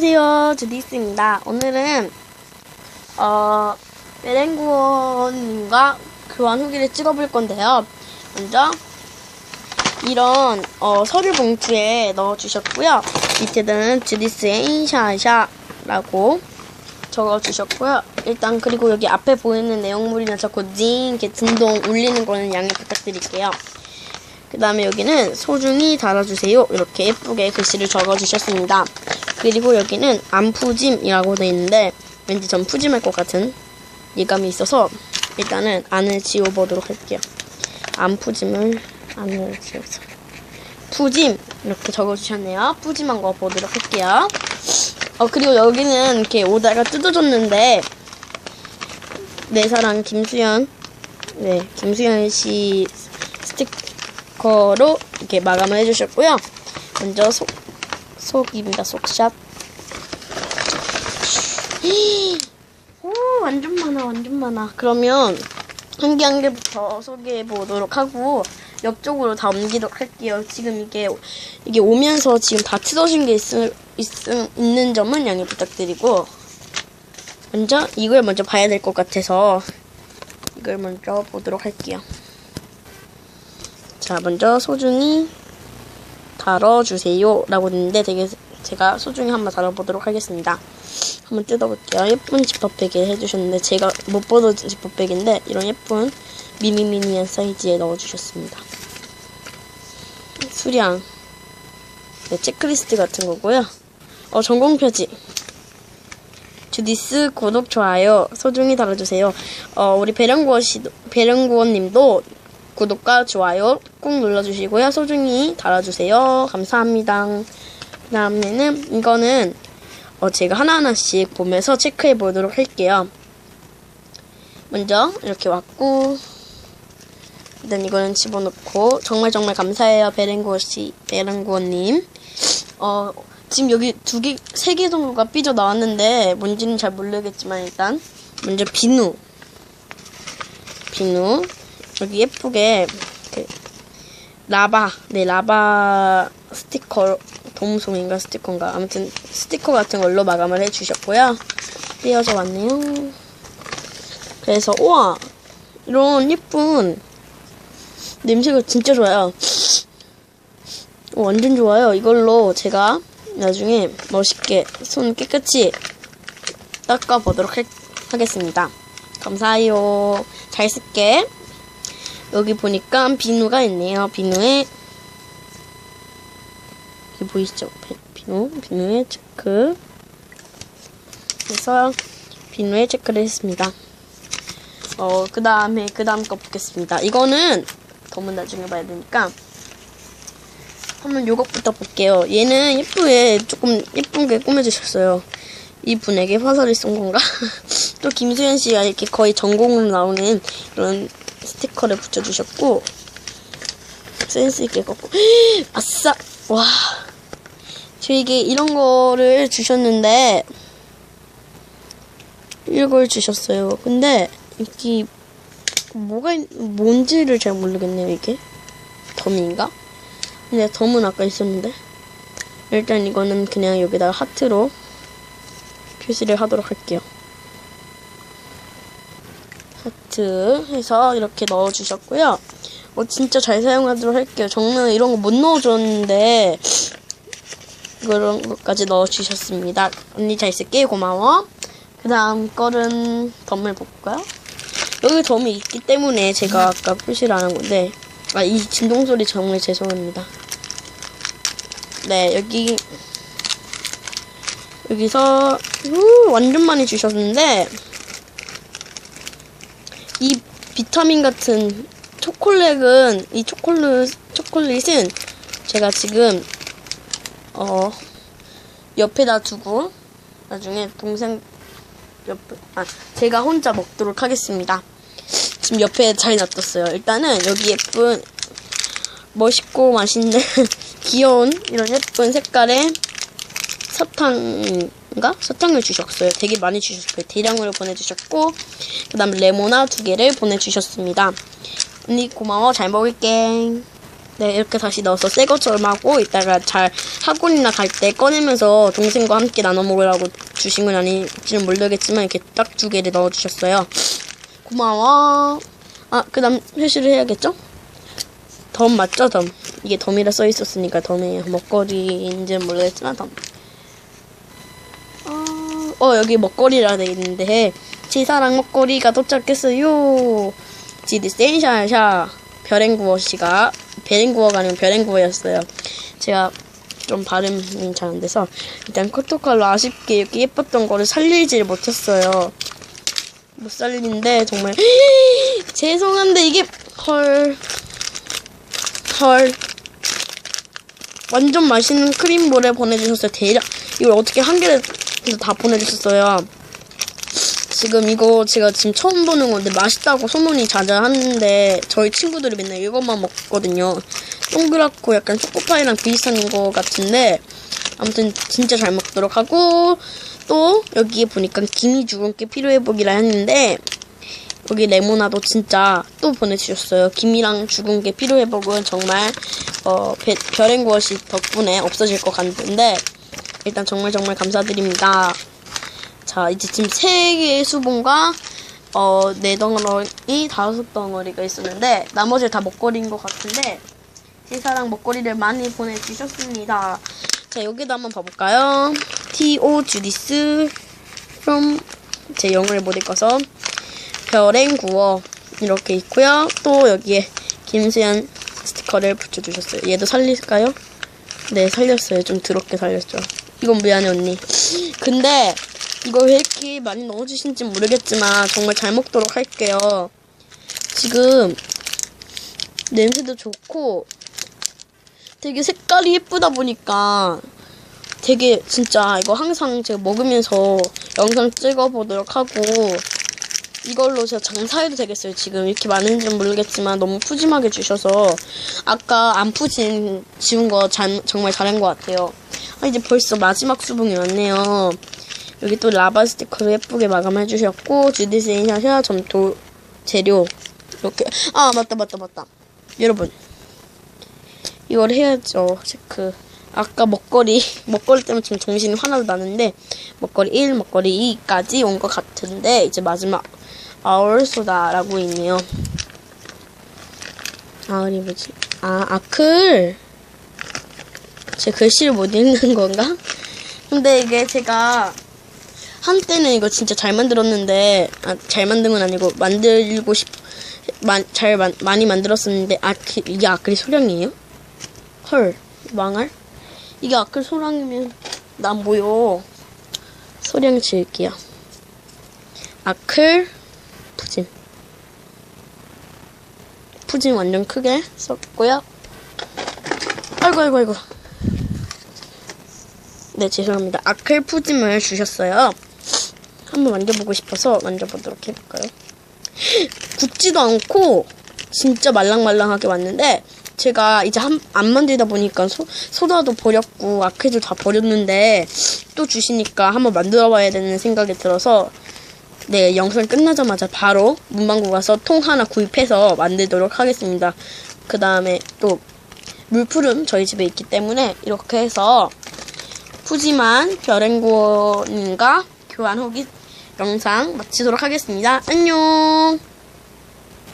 안녕하세요. 주디스입니다. 오늘은, 어, 메랭구원님과 교환 후기를 찍어볼 건데요. 먼저, 이런, 어, 서류 봉투에 넣어주셨고요. 밑에는 주디스의 인샤샤라고 적어주셨고요. 일단, 그리고 여기 앞에 보이는 내용물이나 자꾸 징, 이렇게 진동 울리는 거는 양해 부탁드릴게요. 그 다음에 여기는 소중히 달아주세요. 이렇게 예쁘게 글씨를 적어주셨습니다. 그리고 여기는 안 푸짐이라고 되어 있는데 왠지 전 푸짐할 것 같은 예감이 있어서 일단은 안을 지워보도록 할게요. 안 푸짐을 안을 지워서 푸짐 이렇게 적어주셨네요. 푸짐한 거 보도록 할게요. 어 그리고 여기는 이렇게 오다가 뜯어졌는데 내 사랑 김수현 네 김수현 씨 스티커로 이렇게 마감을 해주셨고요. 먼저 속 속입니다. 속샷. 오 완전 많아 완전 많아. 그러면 한 개 한 개부터 소개해 보도록 하고 옆쪽으로 다 옮기도록 할게요. 지금 이게 이게 오면서 지금 다 뜯어진 게 있, 있, 있는 점은 양해 부탁드리고 먼저 이걸 먼저 봐야 될 것 같아서 이걸 먼저 보도록 할게요. 자, 먼저 소중히 다뤄주세요. 라고 했는데 되게 제가 소중히 한번 다뤄보도록 하겠습니다. 한번 뜯어볼게요. 예쁜 지퍼백에 해주셨는데 제가 못 보던 지퍼백인데 이런 예쁜 미니미니한 사이즈에 넣어주셨습니다. 수량 네, 체크리스트 같은 거고요. 어, 전공 표지 주디스 구독 좋아요 소중히 달아주세요. 어, 우리 배령구원 씨 배령구원님도 구독과 좋아요 꾹 눌러주시고요. 소중히 달아주세요. 감사합니다. 그 다음에는 이거는 어, 제가 하나하나씩 보면서 체크해 보도록 할게요. 먼저 이렇게 왔고 일단 이거는 집어넣고 정말 정말 감사해요 베렌구어 씨 베렌구어님 어 지금 여기 두 개 세 개 정도가 삐져 나왔는데 뭔지는 잘 모르겠지만 일단 먼저 비누 비누 여기 예쁘게 그 라바 네 라바 스티커 도움송인가 스티커인가? 아무튼 스티커 같은 걸로 마감을 해주셨고요. 띄어져 왔네요. 그래서 우와! 이런 예쁜 냄새가 진짜 좋아요. 어, 완전 좋아요. 이걸로 제가 나중에 멋있게 손 깨끗이 닦아보도록 할, 하겠습니다. 감사해요. 잘 쓸게 여기 보니까 비누가 있네요. 비누에 여기 보이시죠? 비누, 비누에 체크. 그래서 비누에 체크를 했습니다. 어, 그 다음에 그 다음 거 보겠습니다. 이거는 더문 나중에 봐야 되니까 한번 요것부터 볼게요. 얘는 예쁘게 조금 예쁘게 꾸며주셨어요. 이 분에게 화살을 쏜 건가? 또 김수현 씨가 이렇게 거의 전공으로 나오는 이런 스티커를 붙여주셨고 센스 있게 걷고. 아싸! 와. 저에게 이런 거를 주셨는데 이걸 주셨어요. 근데 이게 뭐가 뭔지를 잘 모르겠네요 이게. 덤인가? 근데 덤은 아까 있었는데. 일단 이거는 그냥 여기다가 하트로 표시를 하도록 할게요 하트 해서 이렇게 넣어주셨고요. 어, 진짜 잘 사용하도록 할게요. 정말 이런 거 못 넣어줬는데 그런 것까지 넣어주셨습니다. 언니 잘 쓸게 고마워. 그 다음 거는 덤을 볼까요? 여기 덤이 있기 때문에 제가 아까 표시를 안 한 건데 아 이 진동 소리 정말 죄송합니다. 네 여기 여기서 우, 완전 많이 주셨는데 이 비타민 같은 초콜릿은 이 초콜릿 초콜릿은 제가 지금 어 옆에다 두고 나중에 동생 옆에 아 제가 혼자 먹도록 하겠습니다. 지금 옆에 잘 놔뒀어요. 일단은 여기 예쁜 멋있고 맛있는 귀여운 이런 예쁜 색깔의 사탕 인가 사탕을 주셨어요. 되게 많이 주셨어요. 대량으로 보내주셨고 그 다음 레모나 두 개를 보내주셨습니다. 언니 고마워 잘 먹을게. 네, 이렇게 다시 넣어서 새 것처럼 하고 이따가 잘 학원이나 갈 때 꺼내면서 동생과 함께 나눠 먹으라고 주신 건 아닐지는 모르겠지만 이렇게 딱 두 개를 넣어 주셨어요. 고마워. 아, 그 다음 회수를 해야겠죠? 덤 맞죠, 덤. 이게 덤이라 써 있었으니까 덤이 먹거리인지는 모르겠지만 덤. 어, 어, 여기 먹거리라 돼 있는데 제 사랑 먹거리가 도착했어요. 지디 센샤샤 별행구어 씨가 별행구어가 아니고 별행구어였어요. 제가 좀 발음이 잘 안 돼서 일단 커터칼로 아쉽게 이렇게 예뻤던 거를 살리질 못했어요. 못 살리는데 정말 죄송한데 이게 헐 헐. 완전 맛있는 크림볼에 보내주셨어요. 대략 이걸 어떻게 한 개를 다 보내주셨어요. 지금 이거 제가 지금 처음 보는 건데 맛있다고 소문이 자자하는데 저희 친구들이 맨날 이것만 먹거든요. 동그랗고 약간 초코파이랑 비슷한 거 같은데 아무튼 진짜 잘 먹도록 하고 또 여기에 보니까 김이 죽은 게 필요해보기라 했는데 여기 레모나도 진짜 또 보내주셨어요. 김이랑 죽은 게 필요해보고는 정말 어, 배- 별행구엇이 덕분에 없어질 것 같은데 일단 정말 정말 감사드립니다. 자 이제 지금 세 개의 수분과 어, 네 덩어리, 다섯 덩어리가 있었는데 나머지 다 먹거리인 것 같은데 제 사랑 먹거리를 많이 보내주셨습니다. 자 여기도 한번 봐볼까요? T.O. 주디스 from 제 영어를 못 읽어서 별행 구워 이렇게 있고요. 또 여기에 김수현 스티커를 붙여주셨어요. 얘도 살릴까요? 네 살렸어요. 좀 더럽게 살렸죠. 이건 미안해 언니. 근데 이거 왜 이렇게 많이 넣어주신지 모르겠지만 정말 잘 먹도록 할게요. 지금 냄새도 좋고 되게 색깔이 예쁘다 보니까 되게 진짜 이거 항상 제가 먹으면서 영상 찍어보도록 하고 이걸로 제가 장사해도 되겠어요. 지금 이렇게 많은지는 모르겠지만 너무 푸짐하게 주셔서 아까 안 푸진 지운 거 잘- 정말 잘한 것 같아요. 아 이제 벌써 마지막 수분이 왔네요. 여기 또 라바 스티커로 예쁘게 마감해 주셨고 주디스 인샤샤 점토 재료 이렇게. 아 맞다 맞다 맞다. 여러분 이걸 해야죠. 체크. 아까 먹거리 먹거리 때문에 지금 정신이 하나도 나는데 먹거리 1 먹거리 2까지 온 것 같은데 이제 마지막 아울소다라고 있네요. 아울이 뭐지? 아 아클 제 글씨를 못 읽는 건가 근데 이게 제가 한때는 이거 진짜 잘 만들었는데 아, 잘 만든 건 아니고 만들고 싶 만, 잘 만, 많이 만들었었는데 아 그, 이게 아크릴 소량이에요? 헐 망할? 이게 아크릴 소량이면 난 뭐요? 소량 지을게요. 아클 푸진 푸진 완전 크게 썼고요. 아이고 아이고 아이고 네 죄송합니다. 아클 푸짐을 주셨어요. 한번 만져보고 싶어서 만져보도록 해볼까요? 굳지도 않고 진짜 말랑말랑하게 왔는데 제가 이제 한, 안 만들다 보니까 소, 소다도 버렸고 아크도 다 버렸는데 또 주시니까 한번 만들어봐야 되는 생각이 들어서 네 영상 끝나자마자 바로 문방구 가서 통 하나 구입해서 만들도록 하겠습니다. 그 다음에 또 물풀은 저희 집에 있기 때문에 이렇게 해서 푸짐한 별행고님과 교환 후기 영상 마치도록 하겠습니다. 안녕!